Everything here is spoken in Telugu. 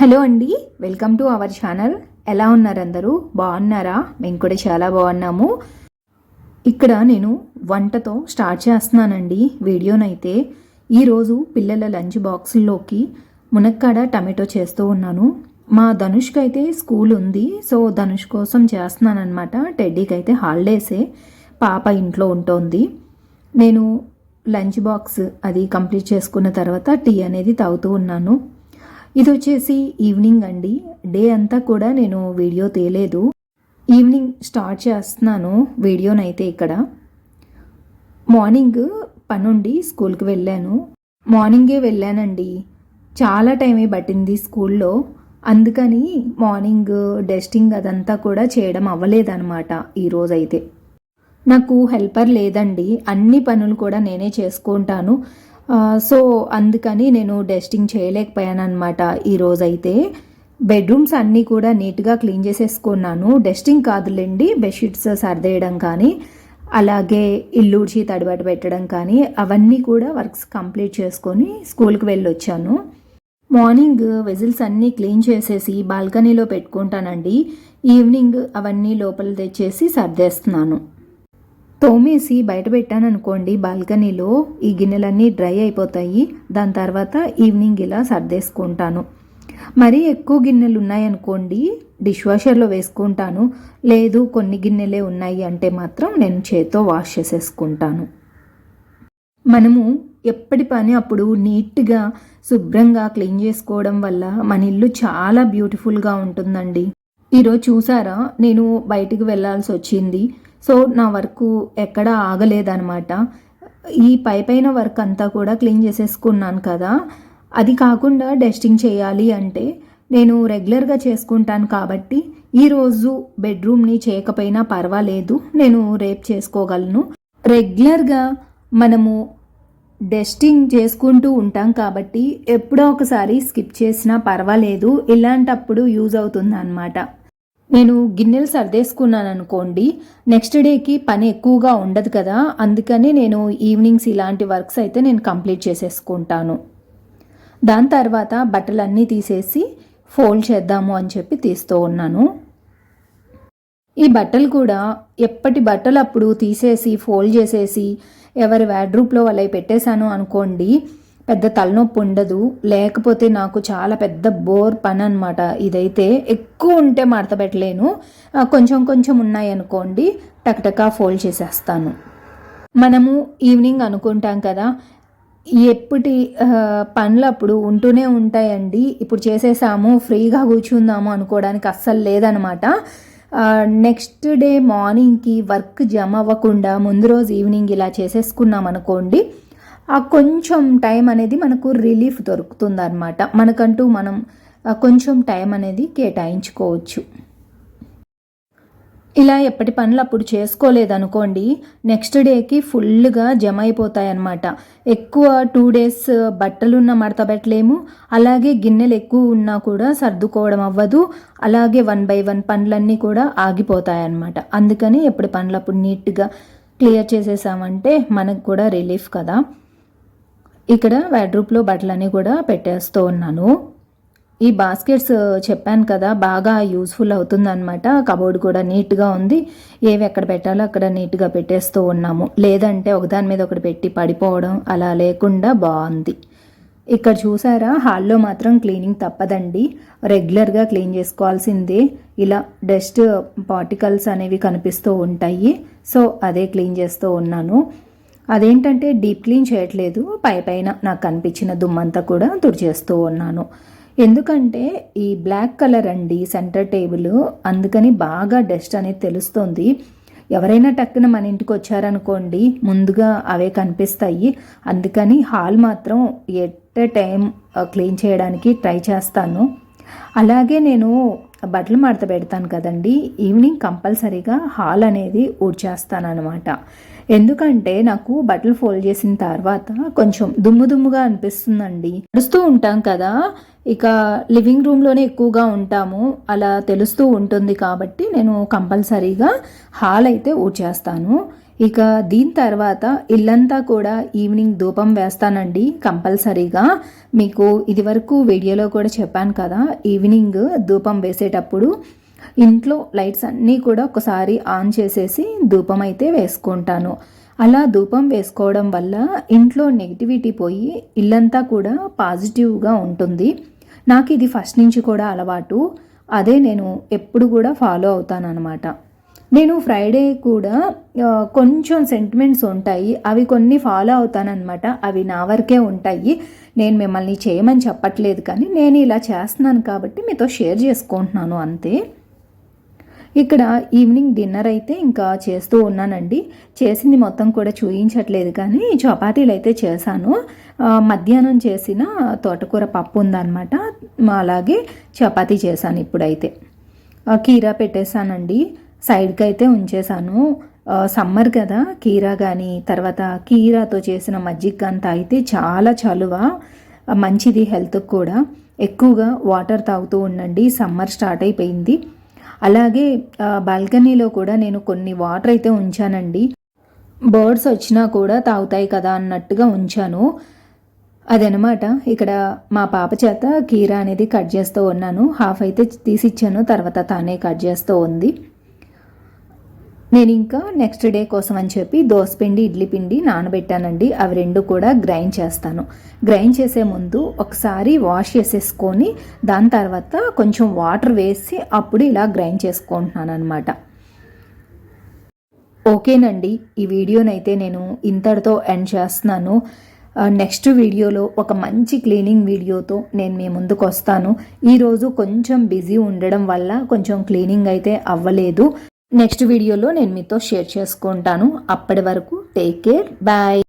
హలో అండి వెల్కమ్ టు అవర్ ఛానల్. ఎలా ఉన్నారు అందరూ బాగున్నారా? మేము కూడా చాలా బాగున్నాము. ఇక్కడ నేను వంటతో స్టార్ట్ చేస్తున్నానండి వీడియోనైతే. ఈరోజు పిల్లల లంచ్ బాక్సుల్లోకి మునక్కాడ టమాటో చేస్తూ ఉన్నాను. మా ధనుష్కి అయితే స్కూల్ ఉంది సో ధనుష్ కోసం చేస్తున్నాను అనమాట టెడ్డీకి అయితే హాలిడేసే పాప ఇంట్లో ఉంటుంది. నేను లంచ్ బాక్స్ అది కంప్లీట్ చేసుకున్న తర్వాత టీ అనేది తాగుతూ ఉన్నాను. ఇది వచ్చేసి ఈవినింగ్ అండి. డే అంతా కూడా నేను వీడియో తీయలేదు ఈవినింగ్ స్టార్ట్ చేస్తున్నాను వీడియోనైతే ఇక్కడ. మార్నింగ్ పనుండి స్కూల్కి వెళ్ళాను. మార్నింగే వెళ్ళానండి. చాలా టైమే పట్టింది స్కూల్లో. అందుకని మార్నింగ్ డస్టింగ్ అదంతా కూడా చేయడం అవ్వలేదన్నమాట ఈరోజైతే నాకు హెల్పర్ లేదండి. అన్ని పనులు కూడా నేనే చేసుకుంటాను. సో అందుకని నేను డస్టింగ్ చేయలేకపోయాను అనమాట ఈరోజైతే బెడ్రూమ్స్ అన్నీ కూడా నీట్గా క్లీన్ చేసేసుకున్నాను. డస్టింగ్ కాదులేండి బెడ్షీట్స్ సర్దేయడం కానీ అలాగే ఇల్లుడ్చి తడిబడి పెట్టడం కానీ అవన్నీ కూడా వర్క్స్ కంప్లీట్ చేసుకొని స్కూల్కి వెళ్ళొచ్చాను. మార్నింగ్ వెజిల్స్ అన్నీ క్లీన్ చేసేసి బాల్కనీలో పెట్టుకుంటానండి. ఈవినింగ్ అవన్నీ లోపల తెచ్చేసి సర్దేస్తున్నాను. తోమేసి బయట పెట్టాను అనుకోండి బాల్కనీలో ఈ గిన్నెలన్నీ డ్రై అయిపోతాయి. దాని తర్వాత ఈవినింగ్ ఇలా సర్దేసుకుంటాను. మరీ ఎక్కువ గిన్నెలు ఉన్నాయనుకోండి డిష్ వాషర్లో వేసుకుంటాను. లేదు కొన్ని గిన్నెలే ఉన్నాయి అంటే మాత్రం నేను చేత్తో వాష్ చేసేసుకుంటాను. మనము ఎప్పటి పని అప్పుడు నీట్గా శుభ్రంగా క్లీన్ చేసుకోవడం వల్ల మన ఇల్లు చాలా బ్యూటిఫుల్గా ఉంటుందండి. ఈరోజు చూసారా? నేను బయటికి వెళ్ళాల్సి వచ్చింది సో నా వర్క్ ఎక్కడ ఆగలేదనమాట ఈ పై పైన వర్క్ అంతా కూడా క్లీన్ చేసేసుకున్నాను కదా. అది కాకుండా డస్టింగ్ చేయాలి అంటే నేను రెగ్యులర్గా చేసుకుంటాను కాబట్టి ఈరోజు బెడ్రూమ్ని చేయకపోయినా పర్వాలేదు నేను రేపు చేసుకోగలను. రెగ్యులర్గా మనము డస్టింగ్ చేసుకుంటూ ఉంటాం కాబట్టి ఎప్పుడో ఒకసారి స్కిప్ చేసినా పర్వాలేదు ఇలాంటప్పుడు యూజ్ అవుతుంది అన్నమాట నేను గిన్నెలు సర్దేసుకున్నాను అనుకోండి నెక్స్ట్ డేకి పని ఎక్కువగా ఉండదు కదా అందుకని నేను ఈవినింగ్స్ ఇలాంటి వర్క్స్ అయితే నేను కంప్లీట్ చేసేసుకుంటాను. దాని తర్వాత బట్టలన్నీ తీసేసి ఫోల్డ్ చేద్దాము అని చెప్పి తీస్తూ ఉన్నాను. ఈ బట్టలు కూడా ఎప్పటి బట్టలు అప్పుడు తీసేసి ఫోల్డ్ చేసేసి ఎవరి వ్యాడ్రూప్లో వాళ్ళవి పెట్టేశాను అనుకోండి పెద్ద తలనొప్పి ఉండదు. లేకపోతే నాకు చాలా పెద్ద బోర్ పని అనమాట ఇదైతే ఎక్కువ ఉంటే మడత పెట్టలేను. కొంచెం కొంచెం ఉన్నాయి అనుకోండి టక్టకా ఫోల్డ్ చేసేస్తాను. మనము ఈవినింగ్ అనుకుంటాం కదా ఎప్పటి పనులు అప్పుడు ఉంటూనే ఉంటాయండి. ఇప్పుడు చేసేసాము ఫ్రీగా కూర్చుందాము అనుకోవడానికి అస్సలు లేదనమాట నెక్స్ట్ డే మార్నింగ్కి వర్క్ జమ అవ్వకుండా ముందు రోజు ఈవినింగ్ ఇలా చేసేసుకున్నాం అనుకోండి ఆ కొంచెం టైం అనేది మనకు రిలీఫ్ దొరుకుతుంది అనమాట మనకంటూ మనం కొంచెం టైం అనేది కేటాయించుకోవచ్చు. ఇలా ఎప్పటి పనులు అప్పుడు చేసుకోలేదనుకోండి నెక్స్ట్ డేకి ఫుల్గా జమ అయిపోతాయి అన్నమాట ఎక్కువ టూ డేస్ బట్టలున్న మడత పెట్టలేము అలాగే గిన్నెలు ఎక్కువ ఉన్నా కూడా సర్దుకోవడం అవ్వదు అలాగే వన్ బై వన్ పనులన్నీ కూడా ఆగిపోతాయి అన్నమాట అందుకని ఎప్పటి పనులు అప్పుడు నీట్గా క్లియర్ చేసేసామంటే మనకు కూడా రిలీఫ్ కదా. ఇక్కడ వాడ్రూప్లో బట్టలన్నీ కూడా పెట్టేస్తూ ఉన్నాను. ఈ బాస్కెట్స్ చెప్పాను కదా బాగా యూస్ఫుల్ అవుతుందన్నమాట. కబోర్డ్ కూడా నీట్గా ఉంది. ఏవి ఎక్కడ పెట్టాలో అక్కడ నీట్గా పెట్టేస్తూ ఉన్నాము. లేదంటే ఒకదాని మీద ఒకటి పెట్టి పడిపోవడం అలా లేకుండా బాగుంది. ఇక్కడ చూసారా హాల్లో మాత్రం క్లీనింగ్ తప్పదండి. రెగ్యులర్గా క్లీన్ చేసుకోవాల్సిందే. ఇలా డస్ట్ పార్టికల్స్ అనేవి కనిపిస్తూ ఉంటాయి. సో అదే క్లీన్ చేస్తూ ఉన్నాను. అదేంటంటే డీప్ క్లీన్ చేయట్లేదు పై పైన నాకు కనిపించిన దుమ్మంతా కూడా తుడిచేస్తూ ఉన్నాను. ఎందుకంటే ఈ బ్లాక్ కలర్ అండి సెంటర్ టేబుల్ అందుకని బాగా డస్ట్ అనేది తెలుస్తుంది. ఎవరైనా టక్కున మన ఇంటికి వచ్చారనుకోండి ముందుగా అవే కనిపిస్తాయి. అందుకని హాల్ మాత్రం ఎట్ ఎ టైం క్లీన్ చేయడానికి ట్రై చేస్తాను. అలాగే నేను బట్టలు మడత పెడతాను కదండి ఈవినింగ్ కంపల్సరీగా హాల్ అనేది ఊడ్చేస్తాను అనమాట ఎందుకంటే నాకు బట్టలు ఫోల్డ్ చేసిన తర్వాత కొంచెం దుమ్ము దుమ్ముగా అనిపిస్తుందండి. నడుస్తూ ఉంటాం కదా ఇక లివింగ్ రూమ్లోనే ఎక్కువగా ఉంటాము. అలా తెలుస్తూ ఉంటుంది కాబట్టి నేను కంపల్సరీగా హాల్ అయితే ఊడ్చేస్తాను ఇక దీని తర్వాత ఇల్లంతా కూడా ఈవినింగ్ ధూపం వేస్తానండి కంపల్సరీగా. మీకు ఇదివరకు వీడియోలో కూడా చెప్పాను కదా ఈవినింగ్ ధూపం వేసేటప్పుడు ఇంట్లో లైట్స్ అన్నీ కూడా ఒకసారి ఆన్ చేసేసి ధూపం అయితే వేసుకుంటాను. అలా ధూపం వేసుకోవడం వల్ల ఇంట్లో నెగిటివిటీ పోయి ఇల్లంతా కూడా పాజిటివ్గా ఉంటుంది. నాకు ఇది ఫస్ట్ నుంచి కూడా అలవాటు. అదే నేను ఎప్పుడు కూడా ఫాలో అవుతానన్నమాట. నేను ఫ్రైడే కూడా కొంచెం సెంటిమెంట్స్ ఉంటాయి. అవి కొన్ని ఫాలో అవుతానన్నమాట. అవి నా వరకే ఉంటాయి. నేను మిమ్మల్ని చేయమని చెప్పట్లేదు కానీ నేను ఇలా చేస్తున్నాను కాబట్టి మీతో షేర్ చేసుకుంటున్నాను అంతే. ఇక్కడ ఈవినింగ్ డిన్నర్ అయితే ఇంకా చేస్తూ ఉన్నానండి. చేసింది మొత్తం కూడా చూయించట్లేదు కానీ చపాతీలు అయితే చేశాను. మధ్యాహ్నం చేసిన తోటకూర పప్పు ఉందన్నమాట. అలాగే చపాతీ చేశాను ఇప్పుడైతే. కీరా పెట్టేశానండి. సైడ్కి అయితే ఉంచేశాను. సమ్మర్ కదా కీరా కానీ తర్వాత కీరాతో చేసిన మజ్జిగ కానీ తాగితే చాలా చలువ. మంచిది హెల్త్కి కూడా. ఎక్కువగా వాటర్ తాగుతూ ఉండండి. సమ్మర్ స్టార్ట్ అయిపోయింది. అలాగే బాల్కనీలో కూడా నేను కొన్ని వాటర్ అయితే ఉంచానండి. బర్డ్స్ వచ్చినా కూడా తాగుతాయి కదా అన్నట్టుగా ఉంచాను. అదనమాట ఇక్కడ మా పాప చేత కీరా అనేది కట్ చేస్తూ ఉన్నాను. హాఫ్ అయితే తీసిచ్చాను తర్వాత తానే కట్ చేస్తూ ఉంది. నేను ఇంకా నెక్స్ట్ డే కోసం అని చెప్పి దోసపిండి ఇడ్లీ పిండి నానబెట్టానండి. అవి రెండు కూడా గ్రైండ్ చేస్తాను. గ్రైండ్ చేసే ముందు ఒకసారి వాష్ చేసేసుకొని దాని తర్వాత కొంచెం వాటర్ వేసి అప్పుడు ఇలా గ్రైండ్ చేసుకుంటున్నాను అనమాట ఓకేనండి ఈ వీడియోనైతే నేను ఇంతటితో ఎండ్ చేస్తున్నాను. నెక్స్ట్ వీడియోలో ఒక మంచి క్లీనింగ్ వీడియోతో నేను మీ ముందుకు వస్తాను ఈరోజు కొంచెం బిజీ ఉండడం వల్ల కొంచెం క్లీనింగ్ అయితే అవ్వలేదు. నెక్స్ట్ వీడియోలో నేను మీతో షేర్ చేసుకుంటాను. అప్పటి వరకు టేక్ కేర్ బాయ్